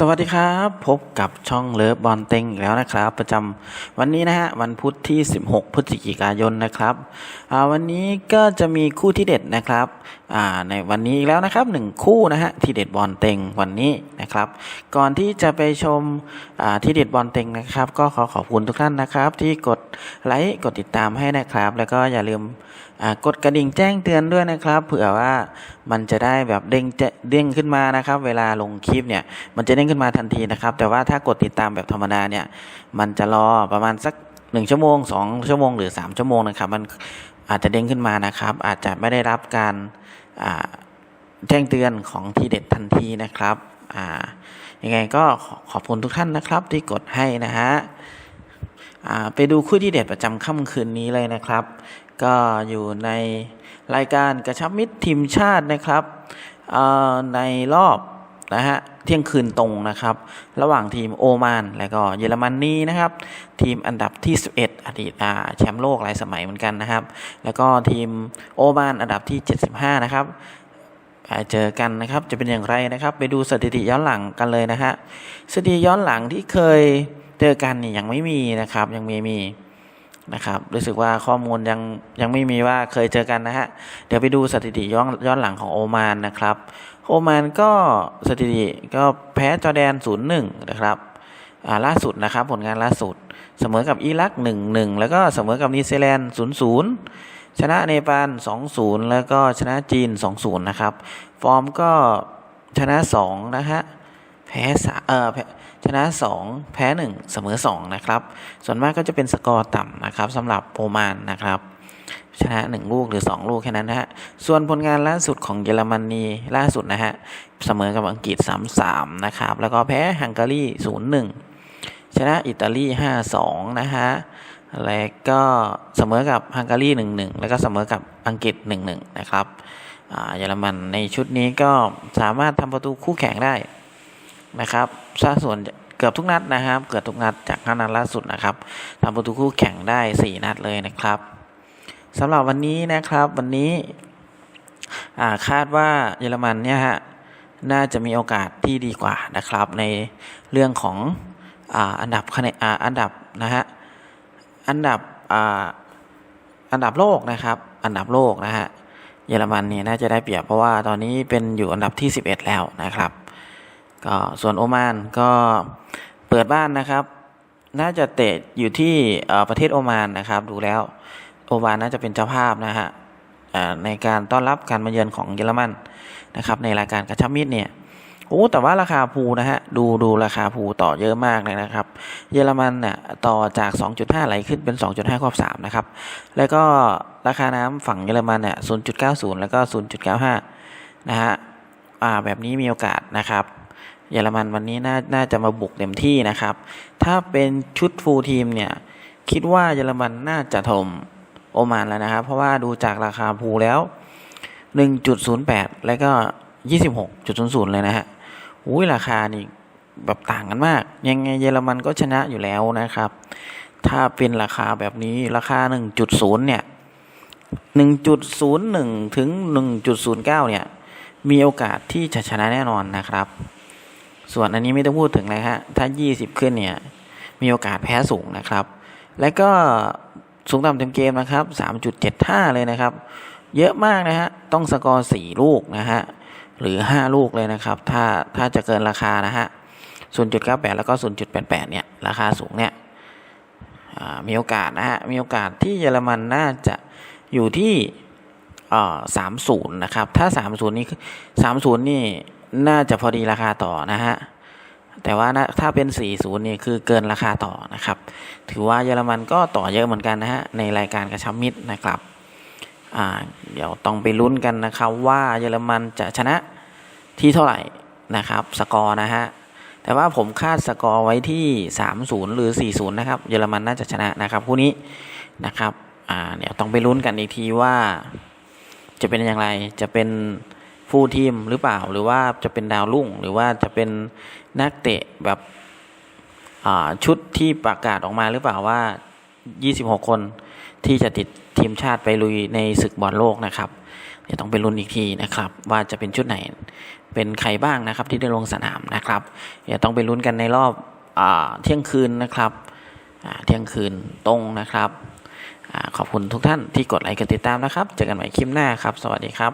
สวัสดีครับ พบกับช่องเลิฟบอลเต็งอีกแล้วนะครับ ประจำวันนี้นะฮะวันพุธที่ 16 พฤศจิกายนนะครับวันนี้ก็จะมีคู่ที่เด็ดนะครับในวันนี้อีกแล้วนะครับหนึ่งคู่นะฮะทีเด็ดบอลเต็งวันนี้นะครับ ก่อนที่จะไปชมทีเด็ดบอลเต็งนะครับ ก็ขอขอบคุณทุกท่านนะครับ ที่กดไลค์กดติดตามให้นะครับ แล้วก็อย่าลืมกดกระดิ่งแจ้งเตือนด้วยนะครับ เผื่อว่ามันจะได้แบบเด้งจ้เด้งขึ้นมานะครับ เวลาลงคลิปเนี่ยมันจะเด้งขึ้นมาทันทีนะครับ แต่ว่าถ้ากดติดตามแบบธรรมดาเนี่ยมันจะรอประมาณสักหนึ่งชั่วโมงสองชั่วโมงหรือสามชั่วโมงนะครับ มัน อาจจะเด้งขึ้นมานะครับ อาจจะไม่ได้รับการแจ้งเตือนของทีเด็ดทันทีนะครับยังไงก็ขอบคุณทุกท่านนะครับที่กดให้นะฮะไปดูคู่ที่เด็ดประจำค่ำคืนนี้เลยนะครับ ก็อยู่ในรายการกระชับมิตรทีมชาตินะครับในรอบ นะฮะเที่ยงคืนตรงนะครับ ระหว่างทีมโอมาน และก็เยอรมนนีนะครับ ทีมอันดับที่ 11 อดีตอ่าแชมป์โลกหลายสมัยเหมือนกันนะครับ แล้วก็ทีมโอมานอันดับที่ 75 นะครับไปเจอกันนะครับจะเป็นอย่างไรนะครับ ไปดูสถิติย้อนหลังกันเลยนะฮะสถิติย้อนหลังที่เคยเจอกันนี่ยังไม่มีนะครับ ยังไม่มี นะครับ รู้สึกว่าข้อมูลยังยังไม่มีว่าเคยเจอกันนะฮะ เดี๋ยวไปดูสถิติย้อนย้อนหลังของโอมานนะครับ โอมานก็สถิติก็แพ้จอแดน 0-1 นะครับล่าสุดนะครับผลงานล่าสุด เสมอกับอิรัก 1-1 แล้วก็เสมอกับนิวซีแลนด์ 0-0 ชนะเนปาล 2-0 แล้วก็ชนะจีน 2-0 นะครับ ฟอร์มก็ชนะ 2 นะฮะ แพ้สาเออแพ้ชนะ 2 แพ้ 1 เสมอ 2 นะครับ ส่วนมากก็จะเป็นสกอร์ต่ำนะครับสำหรับโปมานนะครับชนะ 1 ลูกหรือ 2 ลูกแค่นั้นนะฮะ ส่วนผลงานล่าสุดของเยอรมนีล่าสุดนะฮะ เสมอกับอังกฤษ 3-3 นะครับ แล้วก็แพ้ฮังการี 0-1 ชนะอิตาลี 5-2 นะฮะ แล้วก็เสมอกับฮังการี 1-1 แล้วก็เสมอกับอังกฤษ 1-1 นะครับเยอรมันในชุดนี้ก็สามารถทำประตูคู่แข่งได้ นะครับสัดส่วนเกือบทุกนัดนะครับ เกือบทุกนัดจากห้านัดล่าสุดนะครับทำประตูคู่แข่งได้ 4 นัดเลยนะครับสำหรับวันนี้นะครับวันนี้าคาดว่าเยอรมันเนี่ยฮะน่าจะมีโอกาสที่ดีกว่านะครับ ในเรื่องของออันดับคะแนนอันดับนะฮะอันดับอ,อันดับโลกนะครับ อันดับโลกนะฮะเยอรมันเนี่ยน่าจะได้เปรียบเพราะว่าตอนนี้เป็นอยู่อันดับที่ 11 แล้วนะครับ ก็ส่วนโอมานก็เปิดบ้านนะครับ น่าจะเตะอยู่ที่ประเทศโอมานนะครับ ดูแล้วโอมานน่าจะเป็นเจ้าภาพนะฮะในการต้อนรับการมาเยือนของเยอรมันนะครับในรายการกระชับมิตรเนี่ยโอ้แต่ว่าราคาภูนะฮะดูดูราคาภูต่อเยอะมากเลยนะครับ เยอรมันเนี่ยต่อจาก 2.5 ไหลขึ้นเป็น 2.5 ควบ3นะครับ แล้วก็ราคาน้ำฝั่งเยอรมันเนี่ย0.90 แล้วก็ 0.95 นะฮะอ่าแบบนี้มีโอกาสนะครับ เยอรมันวันนี้น่าน่าจะมาบุกเต็มที่นะครับ ถ้าเป็นชุดฟูลทีมเนี่ย คิดว่าเยอรมันน่าจะถมโอมานแล้วนะครับ เพราะว่าดูจากราคาภูแล้ว 1.08 แล้วก็ 26.00 เลยนะฮะอุ้ยราคานี่แบบต่างกันมาก ยังไงเยอรมันก็ชนะอยู่แล้วนะครับ ถ้าเป็นราคาแบบนี้ราคา 1.0 เนี่ย 1.01 ถึง 1.09 เนี่ย มีโอกาสที่จะชนะแน่นอนนะครับ ส่วนอันนี้ไม่ต้องพูดถึงเลยฮะ ถ้า 20 ขึ้นเนี่ย มีโอกาสแพ้สูงนะครับ และก็สูงต่ำเต็มเกมนะครับ 3.75 เลยนะครับ เยอะมากนะฮะ ต้องสกอร์ 4 ลูกนะฮะ หรือ 5 ลูกเลยนะครับ ถ้าถ้าจะเกินราคานะฮะ 0.98 แล้วก็ 0.88 เนี่ย ราคาสูงเนี่ยมีโอกาสนะฮะ มีโอกาสที่เยอรมันน่าจะอยู่ที่30นะครับ ถ้า30นี่คือ30นี่น่ น่าจะพอดีราคาต่อนะฮะ แต่ว่านะถ้าเป็น 40 นี่คือเกินราคาต่อนะครับ ถือว่าเยอรมันก็ต่อเยอะเหมือนกันนะฮะ ในรายการกระชับมิตรนะครับเดี๋ยวต้องไปลุ้นกันนะครับ ว่าเยอรมันจะชนะที่เท่าไหร่นะครับ สกอร์นะฮะ แต่ว่าผมคาดสกอร์ไว้ที่ 3-0 หรือ 4-0 นะครับ เยอรมันน่าจะชนะนะครับคู่นี้นะครับเดี๋ยวต้องไปลุ้นกันอีกทีว่า จะเป็นอย่างไรจะเป็น ฟูลทีมหรือเปล่า หรือว่าจะเป็นดาวรุ่ง หรือว่าจะเป็นนักเตะแบบชุดที่ประกาศออกมาหรือเปล่าว่า 26 คนที่จะติดทีมชาติไปลุยในศึกบอลโลกนะครับเดี๋ยวต้องไปลุ้นอีกทีนะครับ ว่าจะเป็นชุดไหนเป็นใครบ้างนะครับ ที่ได้ลงสนามนะครับอย่าต้องไปลุ้นกันในรอบอเที่ยงคืนนะครับเที่ยงคืนตรงนะครับอขอบคุณทุกท่านที่กดไลค์กดติดตามนะครับ เจอกันใหม่คลิปหน้าครับ สวัสดีครับ